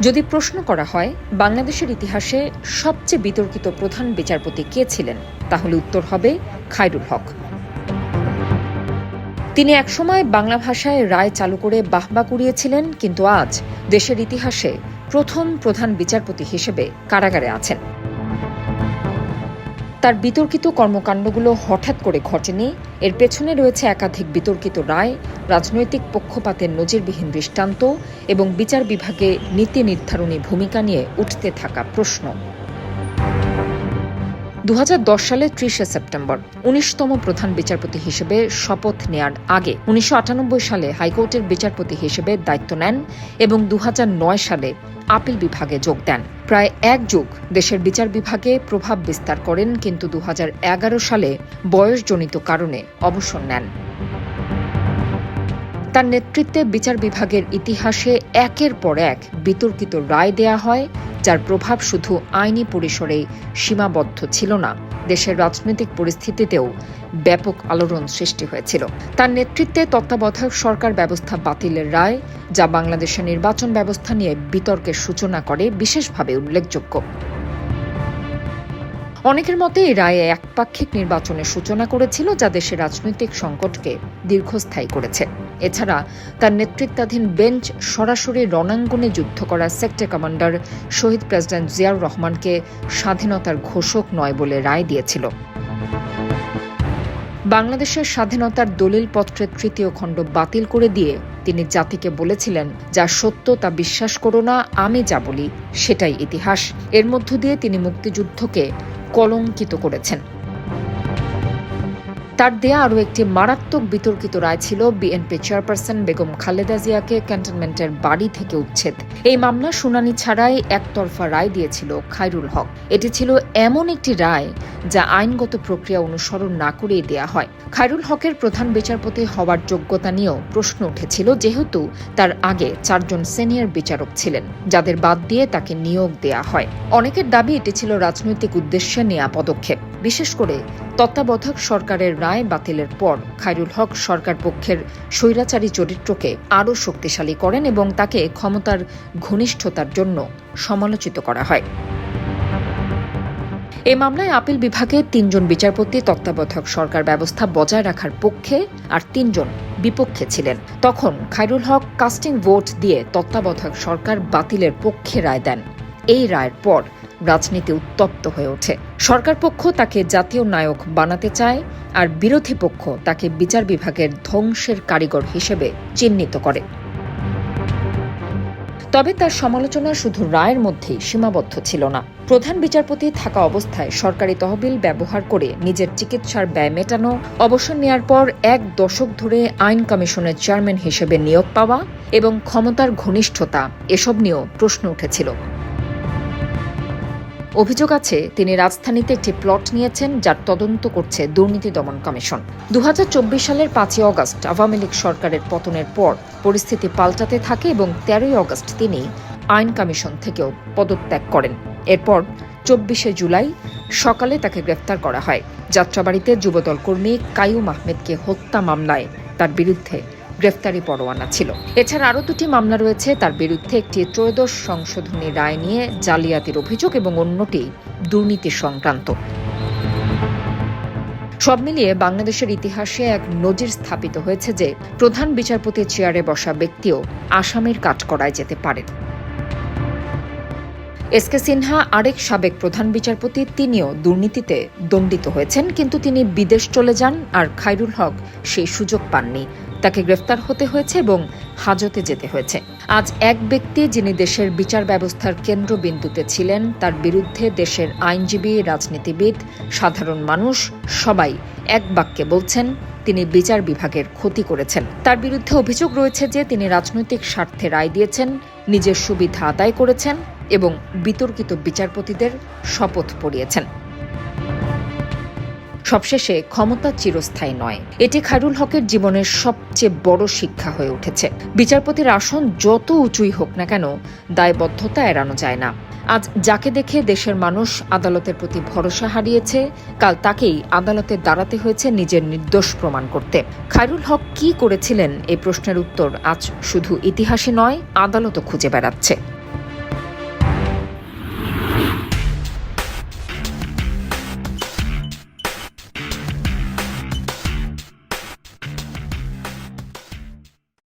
যদি প্রশ্ন করা হয়, বাংলাদেশের ইতিহাসে সবচেয়ে বিতর্কিত প্রধান বিচারপতি কে ছিলেন, তাহলে উত্তর হবে খায়রুল হক। তিনি একসময় বাংলা ভাষায় রায় চালু করে বাহবা কুড়িয়েছিলেন, কিন্তু আজ দেশের ইতিহাসে প্রথম প্রধান বিচারপতি হিসেবে কারাগারে আছেন। তার বিতর্কিত কর্মকাণ্ডগুলো হঠাৎ করে ঘটেনি। এর পেছনে রয়েছে একাধিক বিতর্কিত রায়, রাজনৈতিক পক্ষপাতের নজিরবিহীন দৃষ্টান্ত এবং বিচার বিভাগে নীতি নির্ধারণী ভূমিকা নিয়ে উঠতে থাকা প্রশ্ন। দু হাজার দশ সালে ত্রিশে সেপ্টেম্বর, উনিশতম প্রধান বিচারপতি হিসেবে শপথ নেয়ার আগে উনিশশো আটানব্বই সালে হাইকোর্টের বিচারপতি হিসেবে দায়িত্ব নেন এবং দু হাজার নয় সালে আপিল বিভাগে যোগ দেন। প্রায় এক যুগ দেশের বিচার বিভাগে প্রভাব বিস্তার করেন, কিন্তু দু হাজার এগারো সালে বয়সজনিত কারণে অবসর নেন। তার নেতৃত্বে বিচার বিভাগের ইতিহাসে একের পর এক বিতর্কিত রায় দেয়া হয়, যার প্রভাব শুধু আইনি পরিসরে সীমাবদ্ধ ছিল না, দেশের রাজনৈতিক পরিস্থিতিতেও ব্যাপক আলোড়ন সৃষ্টি হয়েছিল। তার নেতৃত্বে তত্ত্বাবধায়ক সরকার ব্যবস্থা বাতিলের রায়, যা বাংলাদেশের নির্বাচন ব্যবস্থা নিয়ে বিতর্কের সূচনা করে, বিশেষভাবে উল্লেখযোগ্য। অনেকের মতে এই রায়ে একপাক্ষিক নির্বাচনের সূচনা করেছিল যা দেশের রাজনৈতিক সংকটকে দীর্ঘস্থায়ী করেছে। এছাড়া তার নেতৃত্বাধীন বেঞ্চ সরাসরি রণাঙ্গনে যুদ্ধ করা সেক্টর কমান্ডার শহীদ প্রেসিডেন্ট জিয়াউর রহমানকে স্বাধীনতার ঘোষক নয় বলে রায় দিয়েছিল। বাংলাদেশের স্বাধীনতার দলিল পত্রের তৃতীয় খণ্ড বাতিল করে দিয়ে তিনি জাতিকে বলেছিলেন, যা সত্য তা বিশ্বাস করো না, আমি যা বলি সেটাই ইতিহাস। এর মধ্য দিয়ে তিনি মুক্তিযুদ্ধকে কলঙ্কিত করেছেন। তার দেয়া আরও একটি মারাত্মক বিতর্কিত রায় ছিল বিএনপি চেয়ারপারসন বেগম খালেদা জিয়াকে ক্যান্টনমেন্টের বাড়ি থেকে উচ্ছেদ। এই মামলা শুনানি ছাড়াই একতরফা রায় দিয়েছিল খায়রুল হক। এটি ছিল এমন একটি রায় যা আইনগত প্রক্রিয়া অনুসরণ না করেই দেয়া হয়। খায়রুল হকের প্রধান বিচারপতি হওয়ার যোগ্যতা নিয়েও প্রশ্ন উঠেছিল যেহেতু তার আগে চারজন সিনিয়র বিচারক ছিলেন, যাদের বাদ দিয়ে তাকে নিয়োগ দেয়া হয়। অনেকের দাবি, এটি ছিল রাজনৈতিক উদ্দেশ্যে নেওয়া পদক্ষেপ। বিশেষ করে তত্ত্বাবধায়ক সরকারের রায় বাতিলের পর খায়রুল হক সরকার পক্ষের স্বৈরাচারী চরিত্রকে আরও শক্তিশালী করেন এবং তাকে ক্ষমতার ঘনিষ্ঠতার জন্য সমালোচিত করা হয়। এ মামলায় আপিল বিভাগে তিনজন বিচারপতি, তত্ত্বাবধায়ক সরকার ব্যবস্থা বজায় রাখার পক্ষে আর তিনজন বিপক্ষে ছিলেন। তখন খায়রুল হক কাস্টিং ভোট দিয়ে তত্ত্বাবধায়ক সরকার বাতিলের পক্ষে রায় দেন। এই রায়ের পর রাজনীতি উত্তপ্ত হয়ে ওঠে। সরকার পক্ষ তাকে জাতীয় নায়ক বানাতে চায় আর বিরোধী পক্ষ তাকে বিচার বিভাগের ধ্বংসের কারিগর হিসেবে চিহ্নিত করে। তবে তার সমালোচনা শুধু রায়ের মধ্যেই সীমাবদ্ধ ছিল না। প্রধান বিচারপতি থাকা অবস্থায় সরকারি তহবিল ব্যবহার করে নিজের চিকিৎসার ব্যয় মেটানো, অবসর নেয়ার পর এক দশক ধরে আইন কমিশনের চেয়ারম্যান হিসেবে নিয়োগ পাওয়া এবং ক্ষমতার ঘনিষ্ঠতা এসব নিয়েও প্রশ্ন উঠেছিল। অভিযোগ আছে, তিনি রাজধানীতে একটি প্লট নিয়েছেন যার তদন্ত করছে দুর্নীতি দমন কমিশন। দুহাজার চব্বিশ সালের পাঁচই অগস্ট আওয়ামী লীগ সরকারের পতনের পর পরিস্থিতি পাল্টাতে থাকে এবং তেরোই অগস্ট তিনি আইন কমিশন থেকেও পদত্যাগ করেন। এরপর চব্বিশে জুলাই সকালে তাকে গ্রেফতার করা হয়। যাত্রাবাড়িতে যুবদল কর্মী কাইয়ুম আহমেদকে হত্যা মামলায় তার বিরুদ্ধে গ্রেফতারি পরোয়ানা ছিল। এছাড়া আরও দুটি মামলা রয়েছে, তার বিরুদ্ধে একটি ত্রয়োদশ সংশোধনী রায় নিয়ে জালিয়াতির অভিযোগ এবং অন্যটি দুর্নীতি সংক্রান্ত। সব মিলিয়ে বাংলাদেশের ইতিহাসে এক নজির স্থাপিত হয়েছে যে প্রধান বিচারপতি চেয়ারে বসা ব্যক্তিও আসামির কাঠকড়ায় যেতে পারেন। এস কে সিনহা আরেক সাবেক প্রধান বিচারপতি, তিনিও দুর্নীতিতে দণ্ডিত হয়েছেন, কিন্তু তিনি বিদেশ চলে যান আর খাইরুল হক সেই সুযোগ পাননি। তাকে গ্রেফতার হতে হয়েছে এবং হাজতে যেতে হয়েছে। আজ এক ব্যক্তি যিনি দেশের বিচার ব্যবস্থার কেন্দ্রবিন্দুতে ছিলেন, তার বিরুদ্ধে দেশের আইনজীবী, রাজনীতিবিদ, সাধারণ মানুষ সবাই এক বাক্যে বলছেন, তিনি বিচার বিভাগের ক্ষতি করেছেন। তার বিরুদ্ধে অভিযোগ রয়েছে যে তিনি রাজনৈতিক স্বার্থে রায় দিয়েছেন, নিজের সুবিধা আদায় করেছেন এবং বিতর্কিত বিচারপতিদের শপথ পড়িয়েছেন। সবশেষে ক্ষমতা চিরস্থায়ী নয়। এটি খায়রুল হকের জীবনের সবচেয়ে বড় শিক্ষা হয়ে উঠেছে। বিচারপতির আসন যত উঁচুই হোক না কেন, দায়বদ্ধতা এড়ানো যায় না। আজ যাকে দেখে দেশের মানুষ আদালতের প্রতি ভরসা হারিয়েছে, কাল তাকেই আদালতে দাঁড়াতে হয়েছে নিজের নির্দোষ প্রমাণ করতে। খায়রুল হক কি করেছিলেন এই প্রশ্নের উত্তর আজ শুধু ইতিহাসে নয়, আদালতও খুঁজে বেড়াচ্ছে।